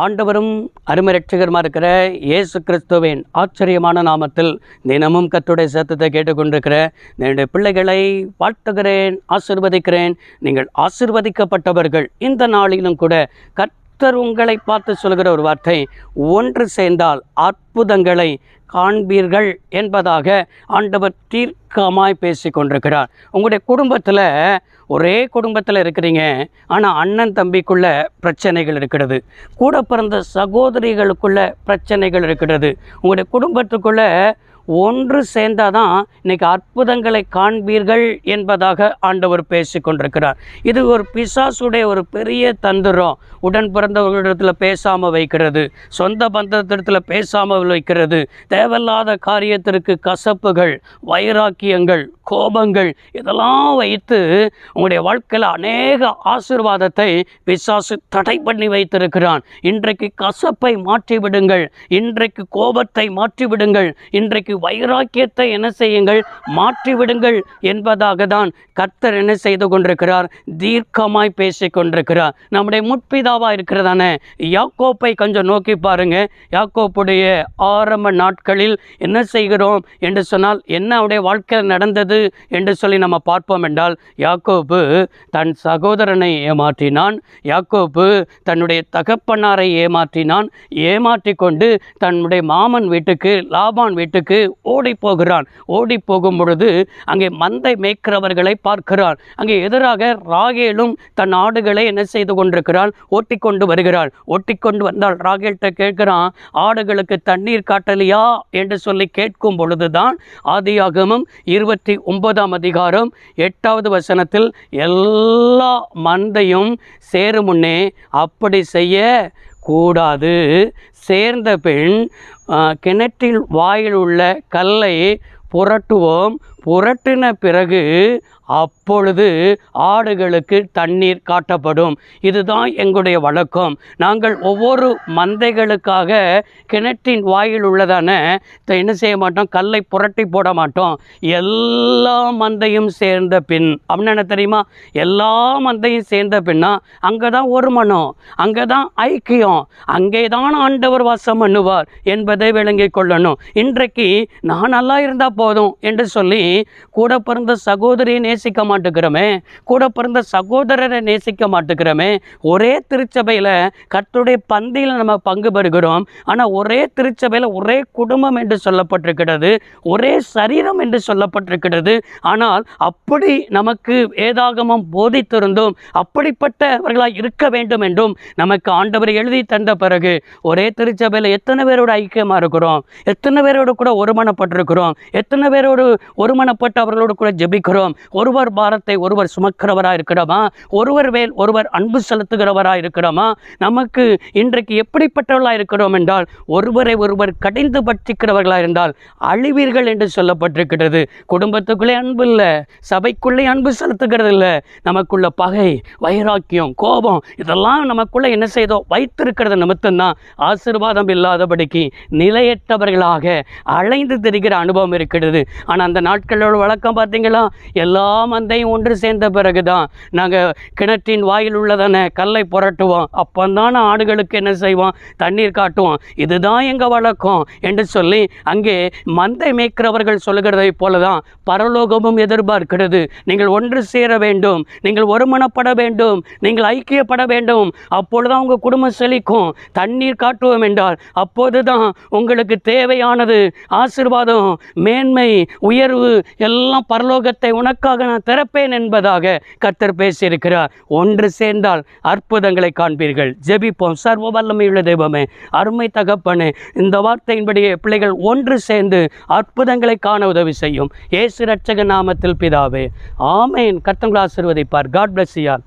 ஆண்டவரும் அருமரட்சகருமா இருக்கிற இயேசு கிறிஸ்துவின் ஆச்சரியமான நாமத்தில் தினமும் கத்துடைய சத்தத்தை கேட்டுக்கொண்டிருக்கிற என்னுடைய பிள்ளைகளை வாழ்த்துகிறேன் ஆசிர்வதிக்கிறேன். நீங்கள் ஆசிர்வதிக்கப்பட்டவர்கள். இந்த நாளிலும் கூட கர்த்தர் உங்களை பார்த்து சொல்கிற ஒரு வார்த்தை ஒன்று சேர்ந்தால் அற்புதங்களை காண்பீர்கள் என்பதாக ஆண்டவர் தீர்க்கமாய் பேசி கொண்டிருக்கிறார். உங்களுடைய குடும்பத்தில் ஒரே குடும்பத்தில் இருக்கிறீங்க ஆனால் அண்ணன் தம்பிக்குள்ள பிரச்சனைகள் இருக்கிறது. கூட பிறந்த சகோதரிகளுக்குள்ள பிரச்சனைகள் இருக்கிறது. உங்களுடைய குடும்பத்துக்குள்ளே ஒன்று சேர்ந்தாதான் இன்னைக்கு அற்புதங்களை காண்பீர்கள் என்பதாக ஆண்டவர் பேசி கொண்டிருக்கிறார். இது ஒரு பிசாசுடைய ஒரு பெரிய தந்திரம். உடன் பிறந்தவர்களிடத்தில் பேசாமல் வைக்கிறது. சொந்த பந்தத்திடத்தில் பேசாமல் வைக்கிறது. தேவையில்லாத காரியத்திற்கு கசப்புகள் வைராக்கியங்கள் கோபங்கள் இதெல்லாம் வைத்து உங்களுடைய வாழ்க்கையில் அநேக ஆசீர்வாதத்தை பிசாசு தடை பண்ணி வைத்திருக்கிறான். இன்றைக்கு கசப்பை மாற்றி விடுங்கள் இன்றைக்கு கோபத்தை மாற்றிவிடுங்கள். இன்றைக்கு வைராக்கியத்தை என்ன செய்யுங்கள்? மாற்றிவிடுங்கள் என்பதாக தான் கர்த்தர் என்ன செய்து கொண்டிருக்கிறார். தீர்க்கமாய் பேசி கொண்டிருக்கிறார். நம்முடைய முற்பிதாவாக இருக்கிறதானே? யாக்கோப்பை கொஞ்சம் நோக்கி பாருங்க. யாக்கோப்புடைய ஆரம்ப நாட்களில் என்ன செய்கிறோம் என்று சொன்னால் என்ன அவருடைய வாழ்க்கையில் நடந்தது என்று சொல்லி நம்ம பார்ப்போம் என்றால் யாக்கோப்பு தன் சகோதரனை ஏமாற்றினான். யாக்கோப்பு தன்னுடைய தகப்பனாரை ஏமாற்றினான். ஏமாற்றி கொண்டு தன்னுடைய மாமன் வீட்டுக்கு லாபான் வீட்டுக்கு ஓடி போகிறான் ஓடி போகும் பொழுது அங்கே மந்தை மேய்க்கிறவர்களை பார்க்கிறான். அங்கே எதிராக ராகேலும் தன் ஆடுகளை என்ன செய்து கொண்டிருக்கிறாள் ஓட்டி கொண்டு வருகிறாள். ஓட்டி கொண்டு வந்தால் ராகேல்கிட்ட கேட்கிறான் ஆடுகளுக்கு தண்ணீர் காட்டலையா? என்று சொல்லி கேட்கும் பொழுதுதான் ஆதியாகமும் இருபத்தி ஒன்பதாம் அதிகாரம் எட்டாவது வசனத்தில் எல்லா மந்தையும் சேரும் முன்னே அப்படி செய்ய கூடாது. சேர்ந்த பெண் கிணற்றில் வாயில் உள்ள கல்லை புரட்டுவோம். புரட்டின பிறகு அப்பொழுது ஆடுகளுக்கு தண்ணீர் காட்டப்படும். இதுதான் எங்களுடைய வழக்கம். நாங்கள் ஒவ்வொரு மந்தைகளுக்காக கிணற்றின் வாயில் உள்ளதான த- என்ன செய்ய மாட்டோம்? கல்லை புரட்டி போட மாட்டோம். எல்லா மந்தையும் சேர்ந்த பின் அப்படின்னு என்ன தெரியுமா? எல்லா மந்தையும் சேர்ந்த பின்னா அங்கே தான் ஒரு மனம் அங்கே தான் ஐக்கியம் அங்கே தான் ஆண்டவர் வாசம் பண்ணுவார் என்பதை விளங்கிக் கொள்ளணும். இன்றைக்கு நான் நல்லா இருந்தால் போதும் என்று சொல்லி கூட பிறந்த சகோதரியை நேசிக்க மாட்டேங்கிறோமே கூட பிறந்த சகோதரரை நேசிக்க மாட்டேங்கிறோமே ஒரே திருச்சபையில் கர்த்தருடைய பந்தியில் நம்ம பங்கு பெறுகிறோம். ஆனால் ஒரே திருச்சபையில் ஒரே குடும்பம் என்று சொல்லப்பட்டிருக்கிறது ஒரே சரீரம் என்று சொல்லப்பட்டிருக்கிறது. ஆனால் அப்படி நமக்கு வேதாகமம் போதித்திருந்தும் அப்படிப்பட்டவர்களாக இருக்க வேண்டும் என்றும் நமக்கு ஆண்டவர் எழுதி தந்த பிறகு ஒரே திருச்சபையில் எத்தனை பேரோட ஐக்கியமாக இருக்கிறோம்? எத்தனை பேரோடு கூட ஒருமனப்பட்டிருக்கிறோம்? எத்தனை பேரோடு ஒருமனப்பட்டு அவர்களோடு கூட ஜெபிக்கிறோம். ஒருவர் பாரத்தை ஒருவர் சுமக்கிறவராக இருக்கிறோமா ஒருவர் மேல் ஒருவர் அன்பு செலுத்துகிறவராக இருக்கிறோமா நமக்கு இன்றைக்கு எப்படிப்பட்டவர்களாக இருக்கிறோம் என்றால் ஒருவரை ஒருவர் கடிந்து பட்சிக்கிறவர்களாக இருந்தால் அழிவீர்கள் என்று சொல்லப்பட்டிருக்கிறது குடும்பத்துக்குள்ளே அன்பு இல்லை சபைக்குள்ளே அன்பு செலுத்துகிறது இல்லை. நமக்குள்ள பகை வைராக்கியம் கோபம் இதெல்லாம் நமக்குள்ளே என்ன செய்தோ வைத்திருக்கிறது நிமித்தம்தான். ஆசீர்வாதம் இல்லாதபடிக்கு நிலையற்றவர்களாக அலைந்து திரிகிற அனுபவம் இருக்கிறது. ஆனால் அந்த நாட்கள் மக்களோட வழக்கம் பார்த்தீங்களா? எல்லா மந்தையும் ஒன்று சேர்ந்த பிறகு தான் நாங்கள் கிணற்றின் வாயில் உள்ளதான கல்லை புரட்டுவோம். அப்போந்தான் ஆடுகளுக்கு என்ன செய்வோம்? தண்ணீர் காட்டுவோம். இதுதான் எங்கள் வழக்கம் என்று சொல்லி அங்கே மந்தை மேய்க்கிறவர்கள் சொல்லுகிறதை போல தான் பரலோகமும் எதிர்பார்க்கிறது. நீங்கள் ஒன்று சேர வேண்டும். நீங்கள் ஒருமனப்பட வேண்டும். நீங்கள் ஐக்கியப்பட வேண்டும். அப்பொழுதுதான் உங்கள் குடும்பம் செழிக்கும். தண்ணீர் காட்டுவோம் என்றால் அப்போது தான் உங்களுக்கு தேவையானது ஆசீர்வாதம் மேன்மை உயர்வு எல்லாம் பரலோகத்தை உனக்காக நான் திறப்பேன் என்பதாக கர்த்தர் பேசியிருக்கிறார். ஒன்று சேர்ந்தால் அற்புதங்களை காண்பீர்கள். ஜெபிப்போம். சர்வ வல்லமையுள்ள தெய்வமே அருமை தகப்பனே இந்த வார்த்தையின்படியே பிள்ளைகள் ஒன்று சேர்ந்து அற்புதங்களை காண உதவி செய்யும். ஏசு ரட்சக நாமத்தில் பிதாவே ஆமேன். கர்த்தங்களை ஆசிர்வதிப்பார். காட் பிளஸ் யார்